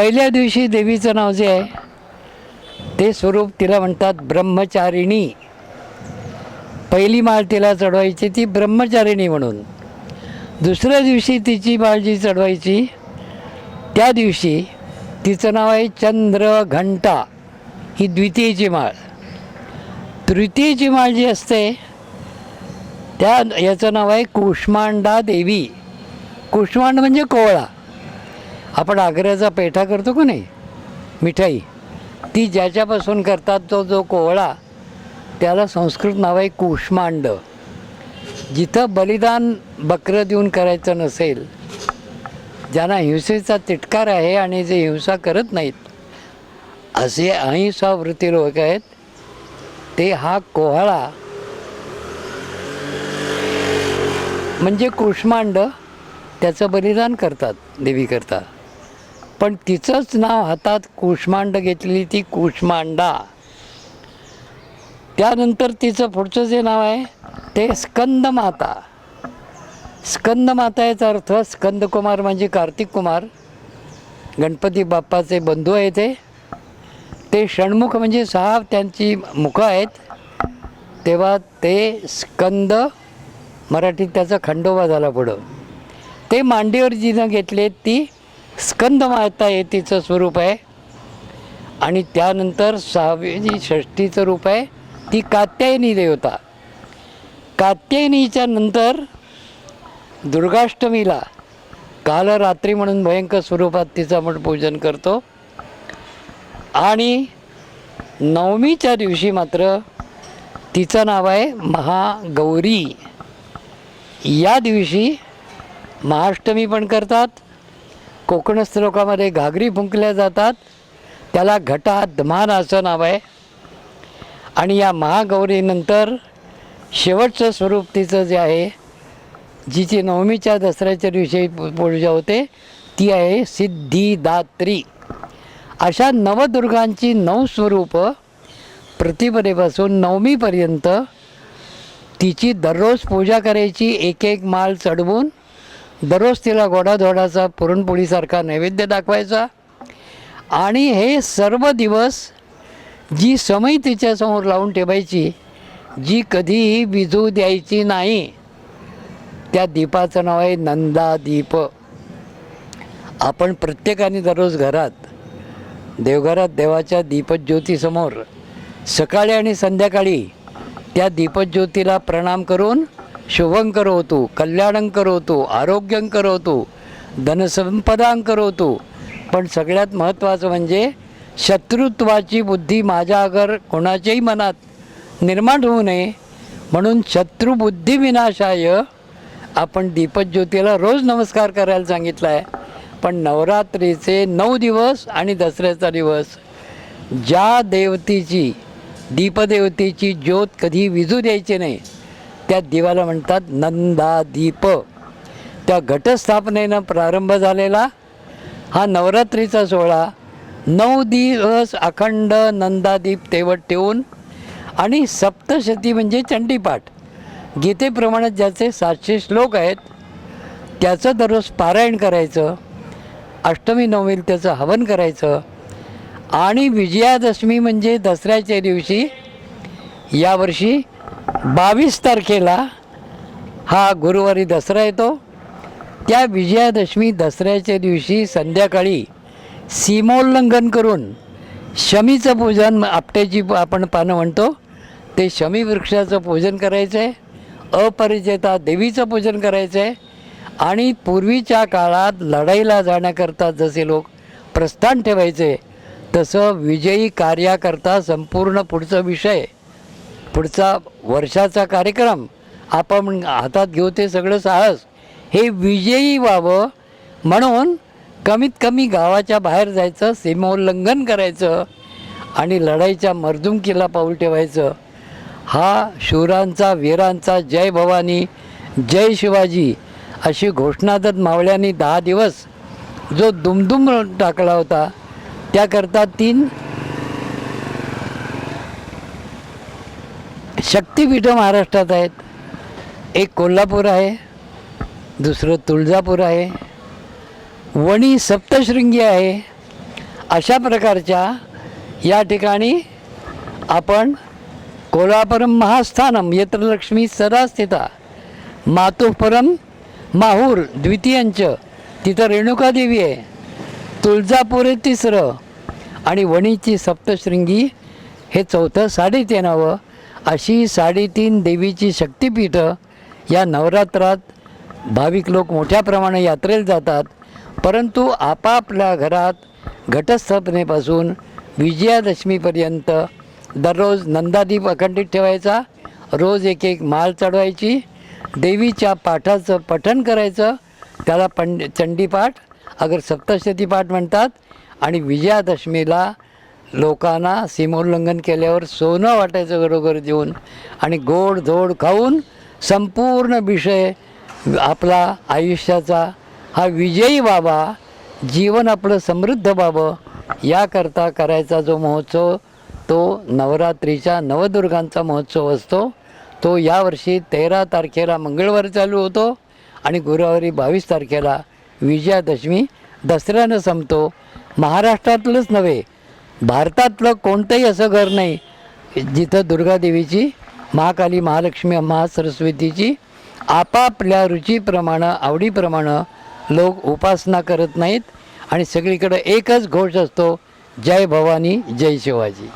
पहिल्या दिवशी देवीचं नाव जे आहे ते स्वरूप तिला म्हणतात ब्रह्मचारिणी. पहिली माळ तिला चढवायची ती ब्रह्मचारिणी म्हणून. दुसऱ्या दिवशी तिची माळ जी चढवायची. त्या दिवशी तिचं नाव आहे चंद्र घंटा ही द्वितीयची माळ. तृतीयची माळ जी असते त्या याचं नाव आहे कुष्मांडा देवी. कुष्मांड म्हणजे कोवळा. आपण आग्र्याचा पेठा करतो का नाही? मिठाई. ती ज्याच्यापासून करतात तो जो कोवळा त्याला संस्कृत नाव आहे कुष्मांड. जिथं बलिदान बकरं देऊन करायचं नसेल ज्यांना हिंसेचा तिटकार आहे आणि जे हिंसा करत नाहीत असे अहिंसा वृत्ती लोक आहेत ते हा कोहळा म्हणजे कुष्मांड त्याचं बलिदान करतात देवीकरता पण तिचंच नाव हातात कुष्मांड घेतलेली ती कुष्मांडा. त्यानंतर तिचं पुढचं जे नाव आहे ते स्कंदमाता स्कंदमाता याचा अर्थ स्कंदकुमार म्हणजे कार्तिक कुमार. गणपती बाप्पाचे बंधू आहे ते. ते षण्मुख म्हणजे सहा त्यांची मुखं आहेत. तेव्हा ते स्कंद मराठीत त्याचा खंडोबा झाला पुढं. ते मांडीवर जिनं घेतले ती स्कंद माता हे तिचं स्वरूप आहे. आणि त्यानंतर सहावी जी षष्टीचं रूप आहे ती कात्यायनी देवता. कात्यायनीच्या नंतर दुर्गाष्टमीला काल रात्री म्हणून भयंकर स्वरूपात तिचं आपण पूजन करतो. आणि नवमीच्या दिवशी मात्र तिचं नाव आहे महागौरी. या दिवशी महाअष्टमी पण करतात कोकण लोकांमध्ये घागरी फुंकल्या जातात. त्याला घटा धमान असं नाव आहे. आणि या महागौरीनंतर शेवटचं स्वरूप तिचं जे आहे जिची नवमीच्या दसऱ्याच्या दिवशी पू- पूजा होते ती आहे सिद्धिदात्री. अशा नवदुर्गांची नऊ स्वरूपं प्रतिपदेपासून नवमीपर्यंत तिची दररोज पूजा करायची एक एक माल चढवून दररोज तिला गोडाधोडाचा पुरणपोळीसारखा नैवेद्य दाखवायचा. आणि हे सर्व दिवस जी समय तिच्यासमोर लावून ठेवायची जी कधीही विजू द्यायची नाही त्या दीपाचं नाव आहे नंदा दीप. आपण प्रत्येकाने दररोज घरात देवघरात देवाच्या दीपज्योतीसमोर सकाळी आणि संध्याकाळी त्या दीपज्योतीला प्रणाम करून शुभं करोतु कल्याणं करोतु आरोग्यं करोतु धनसंपदां करोतु. पण सगळ्यात महत्त्वाचं म्हणजे शत्रुत्वाची बुद्धी माझ्या अगर कोणाच्याही मनात निर्माण होऊ नये म्हणून शत्रुबुद्धी विनाशाय आपण दीपज्योतीला रोज नमस्कार करायला सांगितलं आहे पण नवरात्रीचे नऊ दिवस आणि दसऱ्याचा दिवस ज्या देवतेची दीपदेवतेची ज्योत कधी विजू द्यायची नाही त्या दिवाला म्हणतात नंदादीप. त्या घटस्थापनेनं प्रारंभ झालेला हा नवरात्रीचा सोहळा नऊ दिवस अखंड नंदादीप तेवट ठेवून आणि सप्तशती म्हणजे चंडीपाठ. गीतेप्रमाणे ज्याचे सातशे श्लोक आहेत त्याचं दररोज पारायण करायचं अष्टमी नवमीला त्याचं हवन करायचं आणि विजयादशमी म्हणजे दसऱ्याच्या दिवशी यावर्षी बावीस तारखेला हा गुरुवारी दसरा येतो. त्या विजयादशमी दसऱ्याच्या दिवशी संध्याकाळी सीमोल्लंघन करून शमीचं पूजन आपट्याची प- आपण पानं म्हणतो ते शमी वृक्षाचं पूजन करायचं आहे अपरिचेता देवीचं पूजन करायचं आहे आणि पूर्वीच्या काळात लढाईला जाण्याकरता जसे लोक प्रस्थान ठेवायचे तसं विजयी कार्याकरता संपूर्ण पुढचा विषय पुढचा वर्षाचा कार्यक्रम आपण हातात घेऊ ते सगळं साहस हे विजयी व्हावं म्हणून कमीत कमी गावाच्या बाहेर जायचं सीमोल्लंघन करायचं आणि लढाईच्या मर्दुमकीला पाऊल ठेवायचं. हा शूरांचा वीरांचा जय भवानी जय शिवाजी अशी घोषणा तर मावळ्यांनी दहा दिवस जो दुमदुम टाकला होता त्याकरता तीन शक्तिपीठं महाराष्ट्रात आहेत. एक कोल्हापूर आहे दुसरं तुळजापूर आहे वणी सप्तशृंगी आहे. अशा प्रकारच्या या ठिकाणी आपण कोल्हापुरम महास्थानम यत्रलक्ष्मी लक्ष्मी सदा माहूर द्वितीयांच तिथं रेणुकादेवी आहे. तुळजापूर आहे तिसरं आणि वणीची सप्तशृंगी हे चौथं साडेतीनावं अशी साडेतीन देवीची शक्तिपीठं या नवरात्रात भाविक लोक मोठ्या प्रमाणात यात्रेला जातात. परंतु आपापल्या घरात घटस्थापनेपासून विजयादशमीपर्यंत दररोज नंदादीप अखंडित ठेवायचा रोज एक एक माळ चढवायची देवीच्या पाठाचं पठण करायचं त्याला पंड चंडीपाठ अगर सप्तशती पाठ म्हणतात आणि विजयादशमीला लोकांना सीमोल्लंघन केल्यावर सोनं वाटायचं घरोघर देऊन आणि गोड धोड खाऊन संपूर्ण विषय आपला आयुष्याचा हा विजयी बाबा जीवन आपलं समृद्ध बाबं याकरता करायचा जो महोत्सव तो नवरात्रीच्या नवदुर्गांचा महोत्सव असतो. तो यावर्षी तेरा तारखेला मंगळवारी चालू होतो आणि गुरुवारी बावीस तारखेला विजयादशमी दसऱ्यानं संपतो. महाराष्ट्रातलंच नव्हे भारतातलं कोणतंही असं घर नाही. जिथं दुर्गादेवीची महाकाली महालक्ष्मी महासरस्वतीची आपापल्या रुचीप्रमाणे आवडीप्रमाणे लोक उपासना करत नाहीत. आणि सगळीकडे एकच घोष असतो जय भवानी जय शिवाजी.